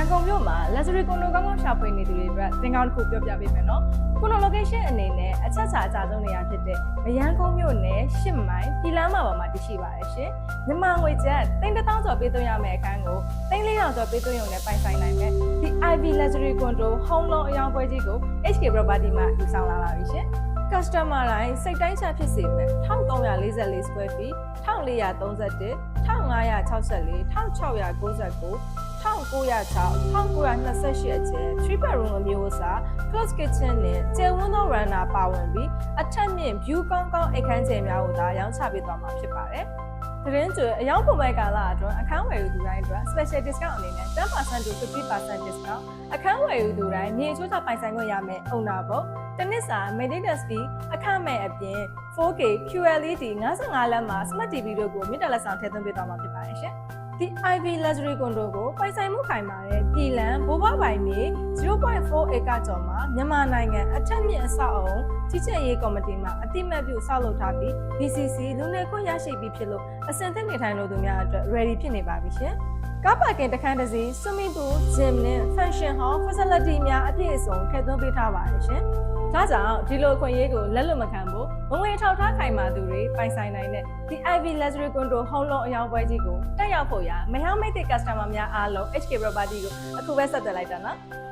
န်ကုန်မြို့မှာ luxury condo ကောင်းကောင်းရှာဖွေနေသူတွေအတွက်သင်ကောင်းတစ်ခုပြောပြပေးမယ်နော်ခုန location အနေနဲ့အချက်ချာအကြဆုံးနေရာဖြစ်တဲ့မရန်ကုန်မြို့နယ်ရှစ်မိုင်ပြည်လမ်းမှာပေါ်မှာတည်ရှိပါတယ်ရှင်မြန်မာငွေကျပ်3000ကျော်ပေးသွင်းရမယ့်အခန်းကို3400ကျော်ပေးသွင်းရုံနဲ့ပိုင်ဆိုင်နိုင်မယ်ဒီ IV luxury condo home loan အယောင်ပွဲကြီးကို HK property မှာယူဆောင်လာပါပြီရှင် customer တိုင်းစိတ်တိုင်းချဖြစ်စေမယ်1344 square feet 1431 1564 1699 1906 1928အကျယ်3 bedroom အမျိုးအစား close kitchen နဲ့ကျယ်ဝန်းသော runner ပါဝင်ပြီးအထက်မြင့် view ကောင်းကောင်းအခန်းကျယ်များကိုသာရောင်းချပေးသွားမှာဖြစ်ပါတယ်။သတင်းကျွေအယောင်ပုံမဲ့ကာလအတွင်းအခန်းဝယ်ယူသူတိုင်းအတွက် special discount အနေနဲ့10% to 50% discount အခန်းဝယ်ယူသူတိုင်းမြေချိုးချပိုင်ဆိုင်ခွင့်ရမယ့် owner ဘုတ်တစ်နှစ်စာ maintenance fee အခမဲ့အပြင် 4K QLED 55လက်မှာ Smart TV တို့ကိုမြင့်တက်လက်ဆောင်ထည့်သွင်းပေးသွားမှာဖြစ်ပါတယ်ရှင်။ ဒီ IV Luxury Condo ကိုပိုင်ဆိုင်မှုခိုင်မာတဲ့ပြည်လံဘိုးဘွားပိုင်မြေ0.4 acre ကျော်မှာမြန်မာနိုင်ငံအထက်မြင့်အဆောက်အအုံကြီးကြပ်ရေးကော်မတီမှအတိမတ်ပြုဆောက်လုပ်ထားပြီး BCC လူနေခွင့်ရရှိပြီးဖြစ်လို့အစင်သစ်နေထိုင်လို့သူများအတွက် ready ဖြစ်နေပါပြီရှင်။ ကားပါကင်တစ်ခန်းတစ်စီး swimming pool, gym နဲ့ function hall facility များအပြည့်အစုံထည့်သွင်းပေးထားပါတယ်ရှင်။ဒါကြောင့်ဒီလိုအခွင့်အရေးကိုလက်လွတ်မခံဖို့ဝင်ဝင်ထောက်ထားခိုင်မာသူတွေပိုင်ဆိုင်နိုင်တဲ့ဒီ IV Luxury Condo Home Loan အယောင်ပွဲကြီးကိုတက်ရောက်ဖို့ရမဟောင်းမိတ်တဲ့ customer များအားလုံး HK Property ကိုအခုပဲဆက်သွယ်လိုက်တာနော်။